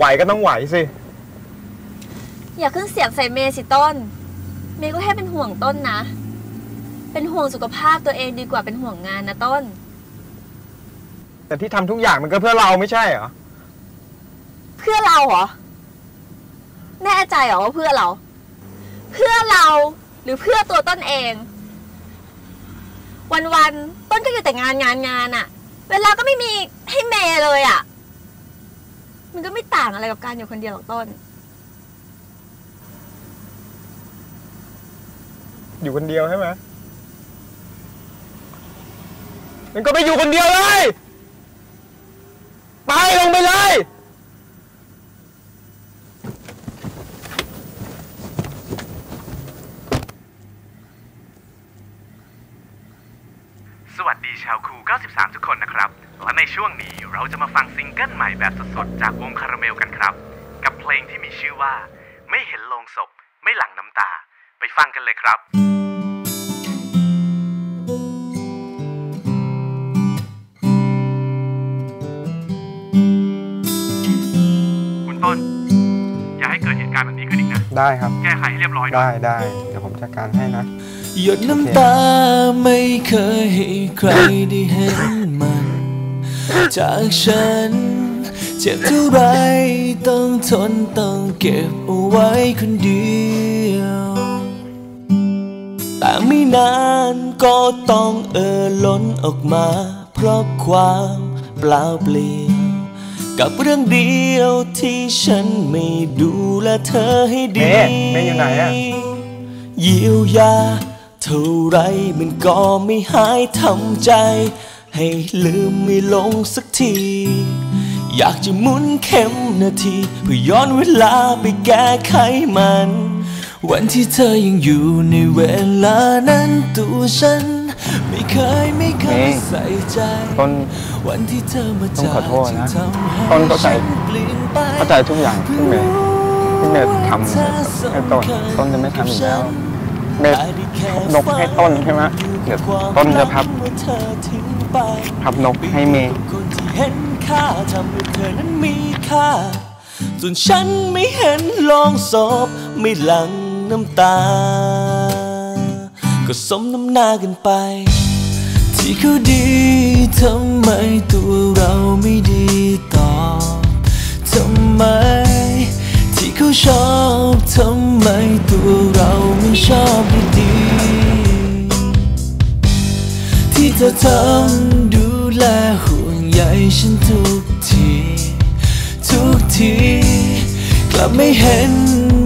ไหวก็ต้องไหวสิ อย่าขึ้นเสียงใส่เมย์สิต้น เมย์ก็แค่เป็นห่วงต้นนะ เป็นห่วงสุขภาพตัวเองดีกว่าเป็นห่วงงานนะต้น แต่ที่ทำทุกอย่างมันก็เพื่อเราไม่ใช่เหรอ เพื่อเราเหรอ แน่ใจเหรอว่าเพื่อเรา เพื่อเราหรือเพื่อตัวต้นเอง วันๆต้นก็อยู่แต่งานงานงานอะเวลาก็ไม่มีให้เมย์เลยอะ มันก็ไม่ต่างอะไรกับการอยู่คนเดียวหรอกต้น อยู่คนเดียวใช่ไหมมันก็ไปอยู่คนเดียวเลย ไปลงไปเลย สวัสดีชาวคู93 ทุกคนนะครับ และในช่วงนี้เราจะมาฟังซิงเกิลใหม่แบบสดๆ จากวงคาราเมลกันครับ กับเพลงที่มีชื่อว่า ไม่เห็นโลงศพ ไม่หลั่งน้ำตา ไปฟังกันเลยครับ คุณต้น อย่าให้เกิดเหตุการณ์แบบนี้ขึ้นอีกนะ ได้ครับ แก้ไขให้เรียบร้อยหน่อยได้ได้เดี๋ยวผมจัดการให้นะ หยดน้ำตาไม่เคยให้ใครได้เห็นมัน จากฉัน เจ็บเท่าไรต้องทนต้องเก็บเอาไว้คนเดียว แต่ไม่นานก็ต้องเอ่อล้นออกมา เพราะความเปล่าเปลี่ยว กับเรื่องเดียวที่ฉันไม่ดูแลเธอให้ดี เมย์เมย์อยู่ไหนอะ เยียวยา เท่าไรมันก็ไม่หายทำใจ ให้ลืมไม่ลงสักที อยากจะหมุนเข็มนาที เพื่อย้อนเวลาไปแก้ไขมัน วันที่เธอยังอยู่ในเวลานั้นตัวฉัน ไม่เคยไม่เคยเมย์ใส่ใจต้นวันที่เธอมาต้องจากขอโทษนะจึงทำให้ต้นเข้าใจฉันเปลี่ยนไปเข้าใจทุกอย่างที่เมย์ที่เมย์ทำให้ต้นต้นจะไม่ทำอีกแล้วเมย์นกให้ต้นใช่ไหมเดี๋ยวต้นจะพับ พับนกให้เมย์คนที่เห็นค่าทำให้เธอนั้นมีค่าส่วนฉันไม่เห็นลองศพไม่หลังน้ำตา ก็สมน้ำหน้ากันไป ที่เขาดีทำไมตัวเราไม่ดีตอบทำไม ที่เขาชอบทำไมตัวเราไม่ชอบดี ธอทำดูแลห่วงใยฉันทุกที ทุกที กลับไม่เห็น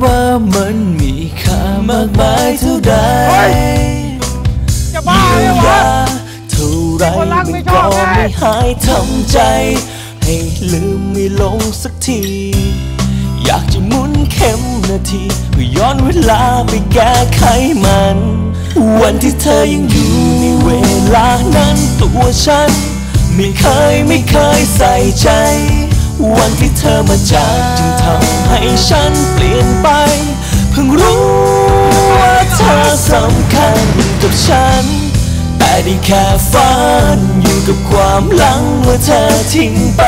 ว่ามันมีค่ามากมายเท่าใดจะบ้าเลยวะเท่าไรคนรักมัไม่นชก็อบไงไม่หายทำใจ ให้ลืมไม่ลงสักที อยากจะหมุนเข็มนาทีเพื่อย้อนเวลาไปแก้ไขมัน วันที่เธอยังอยู่ในเวลานั้นตัวฉัน ไม่เคยไม่เคยใส่ใจ วันที่เธอมาจากจึงทำให้ฉันเปลี่ยนไป เพิ่งรู้ว่าเธอสำคัญกับฉัน แต่ได้แค่ฝันอยู่กับความหลังว่าเธอทิ้งไป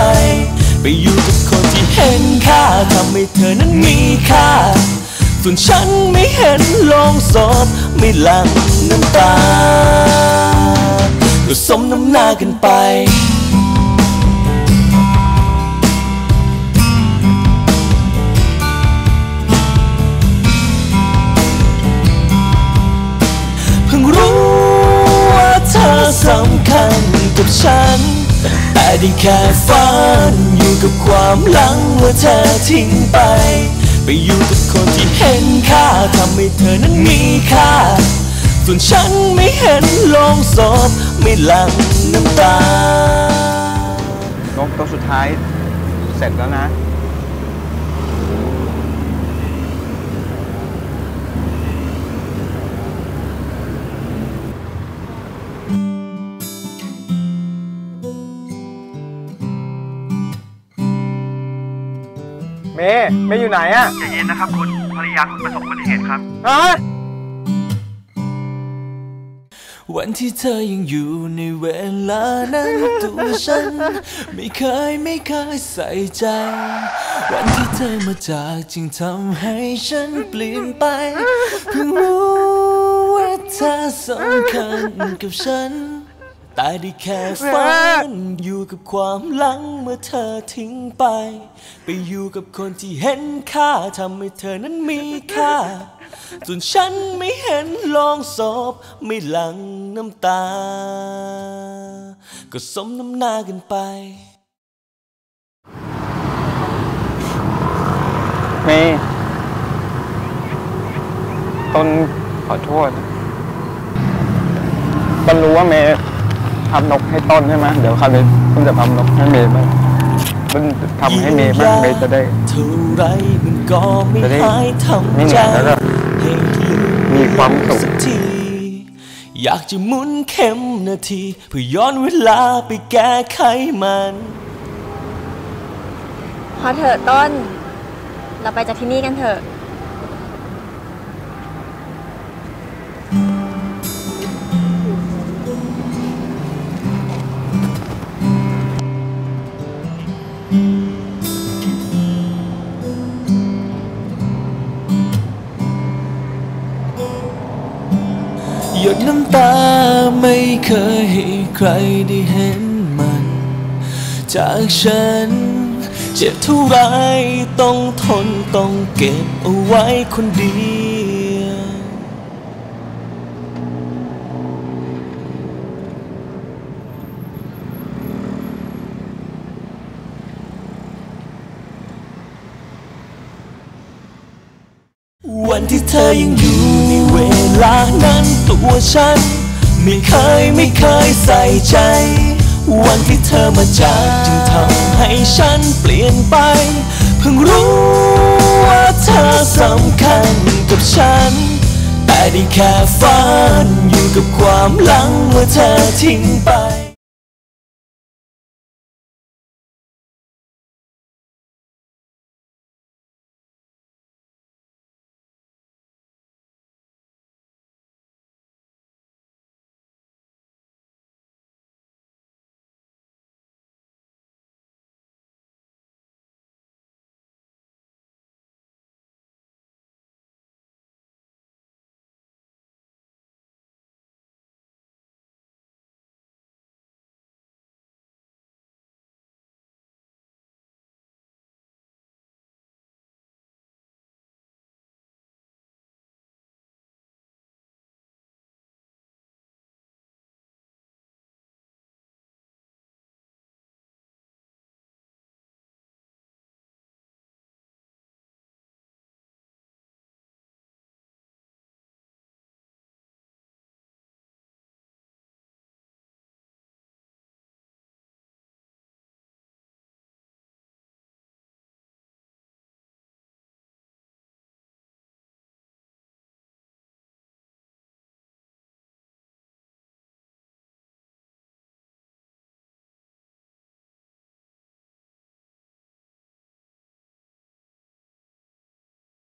ไปอยู่กับคนที่เห็นค่าทำให้เธอนั้นมีค่า ส่วนฉันไม่เห็นลงศพไม่หลั่งน้ำตาก็สมน้ำหน้ากันไปเพิ่งรู้ว่าเธอสำคัญกับฉัน แต่ได้แค่ฝันอยู่กับความหลังว่าเธอทิ้งไป ไปอยู่กับคนที่เห็นค่าทำให้เธอนั้นมีค่า ส่วนฉันไม่เห็นลงศพไม่หลังน้ำตา นกตัวสุดท้ายเสร็จแล้วนะ เมย์เมย์อยู่ไหนอะใจเย็นนะครับคุณภรรยาคุณประสบอุบัติเหตุครับฮะวันที่เธอยังอยู่ในเวลานั้นตัวฉัน ไม่เคยไม่เคยใส่ใจ วันที่เธอมาจากจึงทำให้ฉันเปลี่ยนไป เพิ่งรู้ว่าเธอสำคัญกับฉัน แต่ได้แค่ฝันอยู่กับความหลังเมื่อเธอทิ้งไป ไปอยู่กับคนที่เห็นค่าทำให้เธอนั้นมีค่าจนฉันไม่เห็นลองศพไม่หลังน้ำตา ก็สมน้ำหน้ากันไปเมย์ต้นขอโทษต้นรู้ว่าเมย์ ทำนกให้ต้นใช่ไหมเดี๋ยวคราวนี้ต้นจะทำนกให้เมย์บ้างต้นทำให้เมย์บ้างเมย์จะได้เท่าไรมันก็ไม่จะได้หายทำไม่เหใจนื่อยแล้วก็ให้ลืมมีความสุขสักทีอยากจะหมุนเข็มนาที เพื่อย้อนเวลาไปแก้ไขมัน พอเถอะต้น เราไปจากที่นี่กันเถอะ น้ำตาไม่เคยให้ใครได้เห็นมัน จากฉัน เจ็บเท่าไรต้องทนต้องเก็บเอาไว้คนเดียว วันที่เธอยังอยู่ในเวลานั้นตัวฉัน ไม่เคยไม่เคยใส่ใจ วันที่เธอมาจากจึงทำให้ฉันเปลี่ยนไป เพิ่งรู้ว่าเธอสำคัญกับฉัน แต่ได้แค่ฝันอยู่กับความหลังเมื่อเธอทิ้งไป